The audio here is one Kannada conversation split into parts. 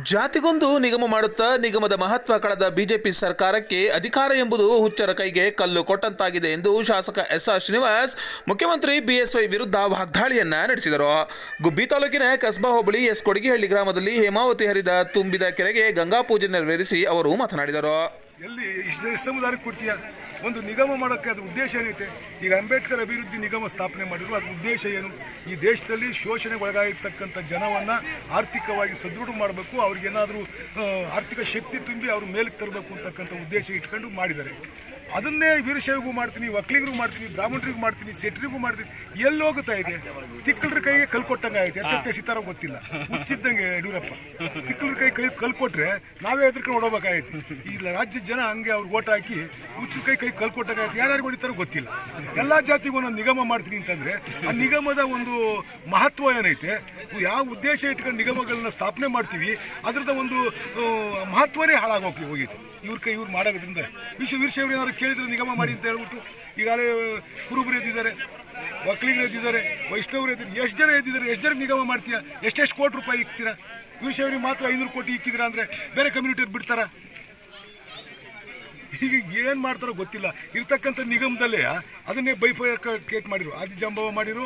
ಜಾತಿಗೊಂದು ನಿಗಮ ಮಾಡುತ್ತಾ ನಿಗಮದ ಮಹತ್ವ ಕಳೆದ ಬಿಜೆಪಿ ಸರ್ಕಾರಕ್ಕೆ ಅಧಿಕಾರ ಎಂಬುದು ಹುಚ್ಚರ ಕೈಗೆ ಕಲ್ಲು ಕೊಟ್ಟಂತಾಗಿದೆ ಎಂದು ಶಾಸಕ ಎಸ್ ಆರ್ ಶ್ರೀನಿವಾಸ್, ಮುಖ್ಯಮಂತ್ರಿ ಬಿಎಸ್ವೈ ವಿರುದ್ಧ ವಾಗ್ದಾಳಿಯನ್ನ ನಡೆಸಿದರು. ಗುಬ್ಬಿ ತಾಲೂಕಿನ ಕಸ್ಬಾ ಹೋಬಳಿ ಎಸ್ ಕೊಡಗಿಹಳ್ಳಿ ಗ್ರಾಮದಲ್ಲಿ ಹೇಮಾವತಿ ಹರಿದ ತುಂಬಿದ ಕೆರೆಗೆ ಗಂಗಾ ಪೂಜೆ ನೆರವೇರಿಸಿ ಅವರು ಮಾತನಾಡಿದರು. ಒಂದು ನಿಗಮ ಮಾಡೋಕ್ಕೆ ಅದ್ರ ಉದ್ದೇಶ ಏನೈತೆ? ಈಗ ಅಂಬೇಡ್ಕರ್ ಅಭಿವೃದ್ಧಿ ನಿಗಮ ಸ್ಥಾಪನೆ ಮಾಡಿದ್ರು, ಅದ್ರ ಉದ್ದೇಶ ಏನು? ಈ ದೇಶದಲ್ಲಿ ಶೋಷಣೆಗೆ ಒಳಗಾಗಿರ್ತಕ್ಕಂಥ ಜನವನ್ನು ಆರ್ಥಿಕವಾಗಿ ಸದೃಢ ಮಾಡಬೇಕು, ಅವ್ರಿಗೇನಾದರೂ ಆರ್ಥಿಕ ಶಕ್ತಿ ತುಂಬಿ ಅವ್ರ ಮೇಲಕ್ಕೆ ತರಬೇಕು ಅಂತಕ್ಕಂಥ ಉದ್ದೇಶ ಇಟ್ಕೊಂಡು ಮಾಡಿದ್ದಾರೆ. ಅದನ್ನೇ ವೀರಶೈವಿಗೂ ಮಾಡ್ತೀನಿ ಒಕ್ಕಲಿಗರಿಗೂ ಮಾಡ್ತೀನಿ, ಬ್ರಾಹ್ಮಣರಿಗೂ ಮಾಡ್ತೀನಿ ಸೆಟ್ರಿಗೂ ಮಾಡ್ತೀನಿ. ಎಲ್ಲಿ ಹೋಗುತ್ತಾ ಇದೆ? ತಿಕ್ಕಲ್ರ ಕೈಗೆ ಕಲ್ ಕೊಟ್ಟಂಗೆ ಆಯ್ತು. ಎತ್ತೆ ಎಸಿತಾರ ಗೊತ್ತಿಲ್ಲ. ಹುಚ್ಚಿದ್ದಂಗೆ ಯಡಿಯೂರಪ್ಪ. ತಿಕ್ಕಲ್ರ ಕೈ ಕೈ ಕಲ್ ಕೊಟ್ರೆ ನಾವೇ ಎದ್ರಕೊಂಡು ಹೊಡಬೇಕಾಯ್ತು ಈ ರಾಜ್ಯದ ಜನ ಹಂಗೆ ಅವ್ರು ಓಟ್ ಹಾಕಿ ಹುಚ್ಚರ ಕೈ ಕೈ ಕಲ್ ಆಯ್ತು. ಯಾರ್ಯಾರು ಹೊಡಿತಾರೋ ಗೊತ್ತಿಲ್ಲ. ಎಲ್ಲ ಜಾತಿಗೂ ಒಂದೊಂದು ನಿಗಮ ಮಾಡ್ತೀನಿ ಅಂತಂದ್ರೆ ಆ ನಿಗಮದ ಒಂದು ಮಹತ್ವ ಏನೈತೆ? ಯಾವ ಉದ್ದೇಶ ಇಟ್ಕೊಂಡು ನಿಗಮಗಳನ್ನ ಸ್ಥಾಪನೆ ಮಾಡ್ತೀವಿ, ಅದರದ ಒಂದು ಮಹತ್ವನೇ ಹಾಳಾಗೋಗಿ ಹೋಗಿದೆ. ಇವ್ರ ಕೈ ಇವ್ರು ಮಾಡೋದ್ರಿಂದ. ವಿಶ್ವ ವೀರಶೈವರು ಏನಾದ್ರು ಕೇಳಿದ್ರೆ ನಿಗಮ ಮಾಡಿ ಅಂತ ಹೇಳ್ಬಿಟ್ಟು ಈಗಾಗಲೇ ಕುರುಬರು ಎದ್ದಿದ್ದಾರೆ ಒಕ್ಕಲಿಗರು ಎದ್ದಿದ್ದಾರೆ, ವೈಷ್ಣವರು ಎದ್ದಿದ್ದಾರೆ, ಎಷ್ಟು ಜನ ಎದ್ದಿದ್ದಾರೆ, ಎಷ್ಟು ಜನ ನಿಗಮ ಮಾಡ್ತೀಯಾ, ಎಷ್ಟೆಷ್ಟು ಕೋಟಿ ರೂಪಾಯಿ ಇಕ್ತೀರಾ? ವೀರಶೈವರಿಗೆ ಮಾತ್ರ ಐನೂರು ಕೋಟಿ ಇಕ್ಕಿದ್ದೀರಾ ಅಂದರೆ ಬೇರೆ ಕಮ್ಯುನಿಟಿಯವ್ರು ಬಿಡ್ತಾರಾ? ಈಗ ಏನು ಮಾಡ್ತಾರೋ ಗೊತ್ತಿಲ್ಲ. ಇರ್ತಕ್ಕಂಥ ನಿಗಮದಲ್ಲೇ ಅದನ್ನೇ ಬೈಫೈಕೇಟ್ ಮಾಡಿರು ಆದಿ ಜಂಬವ ಮಾಡಿರು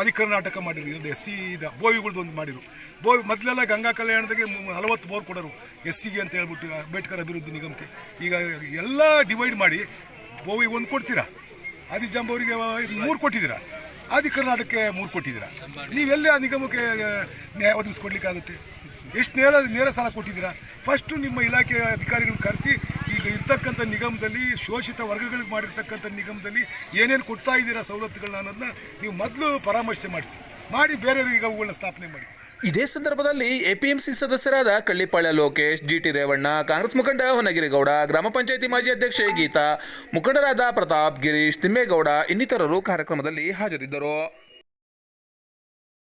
ಆದಿ ಕರ್ನಾಟಕ ಮಾಡಿರು ಇದು ಎಸ್ ಸಿ ಬೋವಿಗಳ್ದು ಒಂದು ಮಾಡಿರು ಬೋವಿ, ಮೊದಲೆಲ್ಲ ಗಂಗಾ ಕಲ್ಯಾಣದಾಗೆ ನಲವತ್ತು ಬೋರ್ ಕೊಡೋರು. ಎಸ್ ಸಿಗೆ ಅಂತ ಹೇಳ್ಬಿಟ್ಟು ಅಂಬೇಡ್ಕರ್ ಅಭಿವೃದ್ಧಿ ನಿಗಮಕ್ಕೆ. ಈಗ ಎಲ್ಲ ಡಿವೈಡ್ ಮಾಡಿ ಬೋವಿಗೆ ಒಂದು ಕೊಡ್ತೀರಾ? ಆದಿ ಜಂಬವರಿಗೆ ಮೂರು ಕೊಟ್ಟಿದ್ದೀರಾ? ಆದಿ ಕರ್ನಾಟಕಕ್ಕೆ ಮೂರು ಕೊಟ್ಟಿದ್ದೀರಾ? ನೀವೆಲ್ಲೇ ಆ ನಿಗಮಕ್ಕೆ ನ್ಯಾಯ ಒದಗಿಸ್ಕೊಡ್ಲಿಕ್ಕಾಗುತ್ತೆ? ಎಷ್ಟು ನೇರ ನೇರ ಸಾಲ ಕೊಟ್ಟಿದ್ದೀರಾ? ಫಸ್ಟು ನಿಮ್ಮ ಇಲಾಖೆಯ ಅಧಿಕಾರಿಗಳನ್ನ ಕರೆಸಿ ಇರ್ತಕ್ಕಂಥ ನಿಗಮದಲ್ಲಿ ಶೋಷಿತ ವರ್ಗಗಳಿಗೆ ಮಾಡಿರ್ತಕ್ಕಂಥ ನಿಗಮದಲ್ಲಿ ಏನೇನು ಕೊಡ್ತಾ ಇದ್ದೀರಾ ಸವಲತ್ತುಗಳನ್ನ ಅನ್ನೋದನ್ನ ನೀವು ಮೊದಲು ಪರಾಮರ್ಶೆ ಮಾಡಿಸಿ. ಮಾಡಿ ಬೇರೆ ನಿಗಮಗಳನ್ನ ಸ್ಥಾಪನೆ ಮಾಡಿ. ಇದೇ ಸಂದರ್ಭದಲ್ಲಿ ಎಪಿಎಂಸಿ ಸದಸ್ಯರಾದ ಕಳ್ಳಿಪಾಳ್ಯ ಲೋಕೇಶ್, ಜಿಟಿ ರೇವಣ್ಣ, ಕಾಂಗ್ರೆಸ್ ಮುಖಂಡ ಹೊನಗಿರಿಗೌಡ, ಗ್ರಾಮ ಪಂಚಾಯಿತಿ ಮಾಜಿ ಅಧ್ಯಕ್ಷೆ ಗೀತಾ, ಮುಖಂಡರಾದ ಪ್ರತಾಪ್ ಗಿರೀಶ್ ತಿಮ್ಮೇಗೌಡ ಇನ್ನಿತರರು ಕಾರ್ಯಕ್ರಮದಲ್ಲಿ ಹಾಜರಿದ್ದರು.